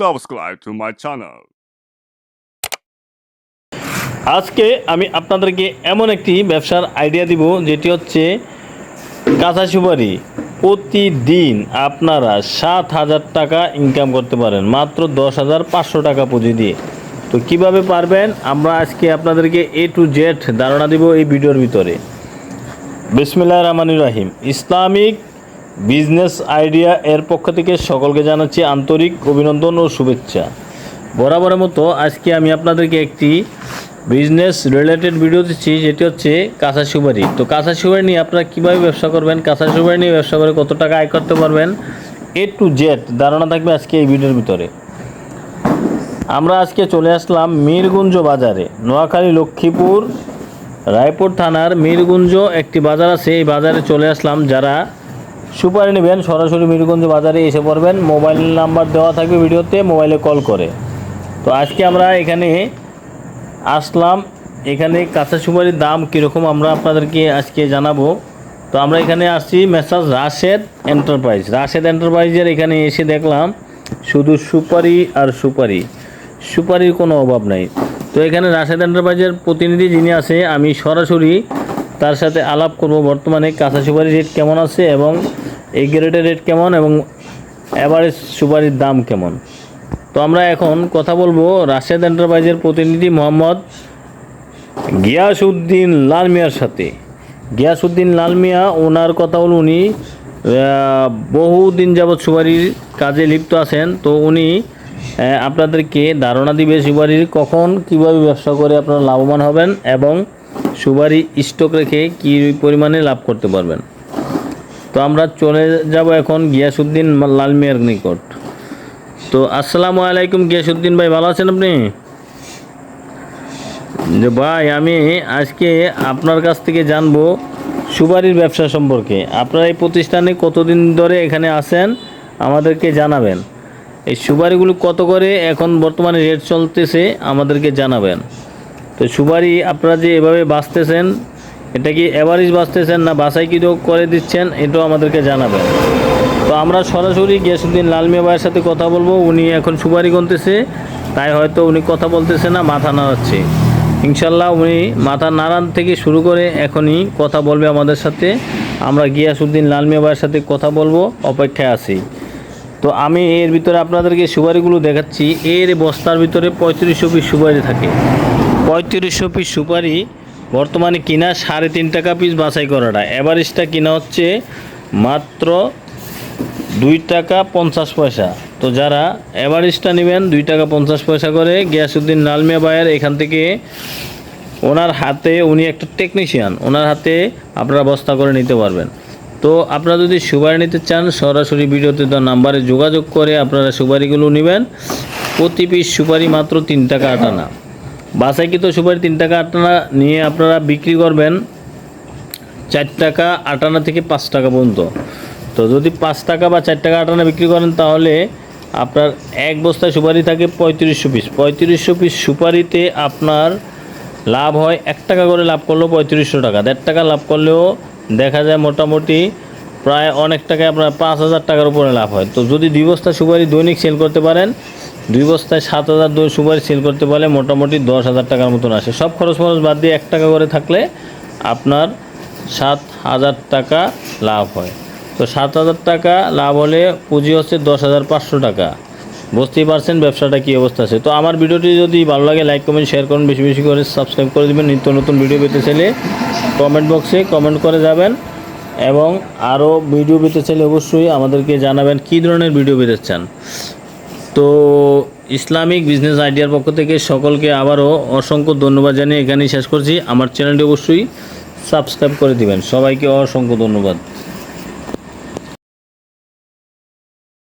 subscribe to my channel. আজকে আমি আপনাদেরকে এমন একটি ব্যবসার আইডিয়া দিব, যেটি হচ্ছে কাঁচা সুপারি। প্রতিদিন আপনারা সাত হাজার টাকা ইনকাম করতে পারেন, মাত্র দশ হাজার পাঁচশো টাকা পুঁজি দিয়ে। তো কীভাবে পারবেন? আমরা আজকে আপনাদেরকে এ টু জেড ধারণা দিব এই ভিডিওর ভিতরে। বিসমিল্লাহ রহমানুর রাহিম। ইসলামিক বিজনেস আইডিয়া এর পক্ষ থেকে সকলকে জানাচ্ছি আন্তরিক অভিনন্দন ও শুভেচ্ছা। বরাবরের মতো আজকে আমি আপনাদেরকে একটি বিজনেস রিলেটেড ভিডিও দিচ্ছি, যেটি হচ্ছে কাঁচা সুপারি। তো কাঁচা সুপারি নিয়ে আপনারা কীভাবে ব্যবসা করবেন, কাঁচা সুপারি নিয়ে ব্যবসা করে কত টাকা আয় করতে পারবেন, এ টু জেড ধারণা থাকবে আজকে এই ভিডিওর ভিতরে। আমরা আজকে চলে আসলাম মিরগুঞ্জ বাজারে, নোয়াখালী লক্ষ্মীপুর, রায়পুর থানার মিরগুঞ্জ একটি বাজার আছে। এই বাজারে চলে আসলাম যারা সুপারি নেবেন, সরাসরি মিরগুঞ্জ বাজারে এসে পড়বেন। মোবাইল নাম্বার দেওয়া থাকবে ভিডিওতে, মোবাইলে কল করে। তো আজকে আমরা এখানে আসলাম। এখানে কাঁচা সুপারির দাম কীরকম আমরা আপনাদেরকে আজকে জানাব। তো আমরা এখানে আসছি মেসাজ রাশেদ এন্টারপ্রাইজ। রাশেদ এন্টারপ্রাইজের এখানে এসে দেখলাম, শুধু সুপারি আর সুপারি। সুপারির কোনো অভাব নাই। তো এখানে রাশেদ এন্টারপ্রাইজের প্রতিনিধি যিনি আছে, আমি সরাসরি তার সাথে আলাপ করব। বর্তমানে কাঁচা সুপারির রেট কেমন আছে এবং এই গ্রেডের রেট কেমন এবং অ্যাভারেজ সুপারির দাম কেমন? তো আমরা এখন কথা বলব রাশেদ এন্টারপ্রাইজের প্রতিনিধি মোহাম্মদ গিয়াসউদ্দিন লাল মিয়ার সাথে। গিয়াসউদ্দিন লাল মিয়া, ওনার কথা হল উনি বহুদিন যাবৎ সুপারির কাজে লিপ্ত আছেন। তো উনি আপনাদেরকে ধারণা দিবে সুপারির কখন কীভাবে ব্যবসা করে আপনারা লাভবান হবেন এবং সুপারি স্টক রেখে কী পরিমাণে লাভ করতে পারবেন? তো আমরা চলে যাব এখন গিয়াসউদ্দিন লাল মিয়ার নিকট। তো আসসালামু আলাইকুম গিয়াসুদ্দিন ভাই, ভালো আছেন আপনি? যে ভাই, আমি আজকে আপনার কাছ থেকে জানব সুপারির ব্যবসা সম্পর্কে। আপনার এই প্রতিষ্ঠানে কতদিন ধরে এখানে আছেন? আমাদেরকে জানাবেন। এই সুপারিগুলো কত করে এখন বর্তমানে রেট চলতেছে, আমাদেরকে জানাবেন। তো সুপারি, আপনারা যে এভাবে বাঁচতেছেন, এটা কি অ্যাভারেজ বাঁচতেছেন না বাসাই কি করে দিচ্ছেন, এটাও আমাদেরকে জানাবেন। তো আমরা সরাসরি গিয়াসুদ্দিন লালমিয়া ভাইয়ের সাথে কথা বলব, উনি এখন সুপারি গুনতেছে, তাই হয়তো উনি কথা বলতেছে না, মাথা নাড়াচ্ছে। ইনশাল্লাহ উনি মাথা নাড়ান থেকে শুরু করে এখনই কথা বলবে আমাদের সাথে। আমরা গিয়াসুদ্দিন লালমিয়া ভাইয়ের সাথে কথা বলব, অপেক্ষায় আছি। তো আমি এর ভিতরে আপনাদেরকে সুপারিগুলো দেখাচ্ছি। এর বস্তার ভিতরে পঁয়ত্রিশশো পিস সুপারি থাকে। পঁয়ত্রিশশো পিস সুপারি বর্তমানে কিনা সাড়ে তিন টাকা পিস বাছাই করাটা। অ্যাভারেজটা কিনা হচ্ছে মাত্র দুই টাকা পঞ্চাশ পয়সা। তো যারা অ্যাভারেজটা নেবেন, দুই টাকা পঞ্চাশ পয়সা করে গিয়াসুদ্দিন লালমিয়া বায়ের এখান থেকে ওনার হাতে উনি একটা টেকনিশিয়ান ওনার হাতে আপনারা বস্তা করে নিতে পারবেন। তো আপনারা যদি সুপারি নিতে চান, সরাসরি ভিডিওতে দেওয়া নাম্বারে যোগাযোগ করে আপনারা সুপারিগুলো নেবেন। প্রতি পিস সুপারি মাত্র তিন টাকা আটানা বাসাইকৃত সুপারি তিন টাকা আটানা নিয়ে আপনারা বিক্রি করবেন চার টাকা আটানা থেকে পাঁচ টাকা পর্যন্ত। তো যদি পাঁচ টাকা বা চার টাকা আটানা বিক্রি করেন, তাহলে আপনার এক বস্তায় সুপারি থাকে পঁয়ত্রিশশো পিস। পঁয়ত্রিশশো পিস সুপারিতে আপনার লাভ হয়, এক টাকা করে লাভ করলেও পঁয়ত্রিশশো টাকা। দেড় টাকা লাভ করলেও দেখা যায় মোটামুটি প্রায় অনেক টাকায় আপনার পাঁচ হাজার টাকার উপরে লাভ হয়। তো যদি দুই বস্তা সুপারি দৈনিক সেল করতে পারেন, দুই বস্তায় সাত হাজার দুই সুপারি সেল করতে পারলে মোটামুটি দশ হাজার টাকার মতন আসে। সব খরচ খরচ বাদ দিয়ে এক টাকা করে থাকলে আপনার সাত হাজার টাকা লাভ হয়। তো সাত হাজার টাকা লাভ হলে পুঁজি হচ্ছে দশ হাজার পাঁচশো টাকা। বুঝতেই পারছেন ব্যবসাটা কী অবস্থা আছে। তো আমার ভিডিওটি যদি ভালো লাগে লাইক কমেন্ট শেয়ার করুন। বেশি বেশি করে সাবস্ক্রাইব করে দেবেন। নিত্য নতুন ভিডিও পেতে চাইলে কমেন্ট বক্সে কমেন্ট করে যাবেন। এবং আরও ভিডিও পেতে চাইলে অবশ্যই আমাদেরকে জানাবেন কী ধরনের ভিডিও পেতে চান তো ইসলামিক বিজনেস আইডিয়ার পক্ষ থেকে সকলকে আবারও অসংখ্য ধন্যবাদ জানিয়ে এখানেই শেষ করছি। আমার চ্যানেলটি অবশ্যই সাবস্ক্রাইব করে দিবেন। সবাইকে অসংখ্য ধন্যবাদ।